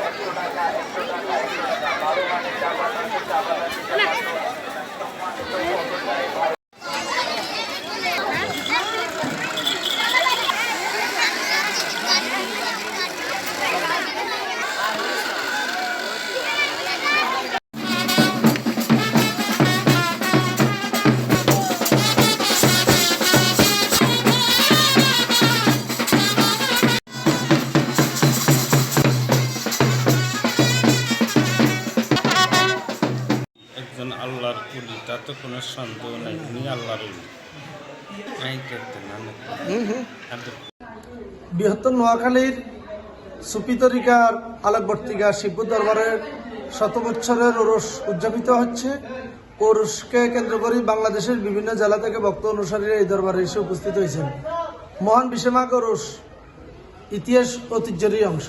একশো টাকা একশো টাকা বারো মানে টাকা টাকা কুলিটা তো কোনো সন্দেহ নাই। উনি আল্লাহর বৃহত্তর নোয়াখালীর সুফি তরিকার আলোকবর্তিকা শিব্য দরবারের শত বছরের ওরস উদযাপিত হচ্ছে। ওরসকে কেন্দ্র করে বাংলাদেশের বিভিন্ন জেলা থেকে ভক্ত অনুসারীরা এই দরবারে এসে উপস্থিত হয়েছেন। মহান বিশেমাগ ওরস ইতিহাস ঐতিহ্যেরই অংশ।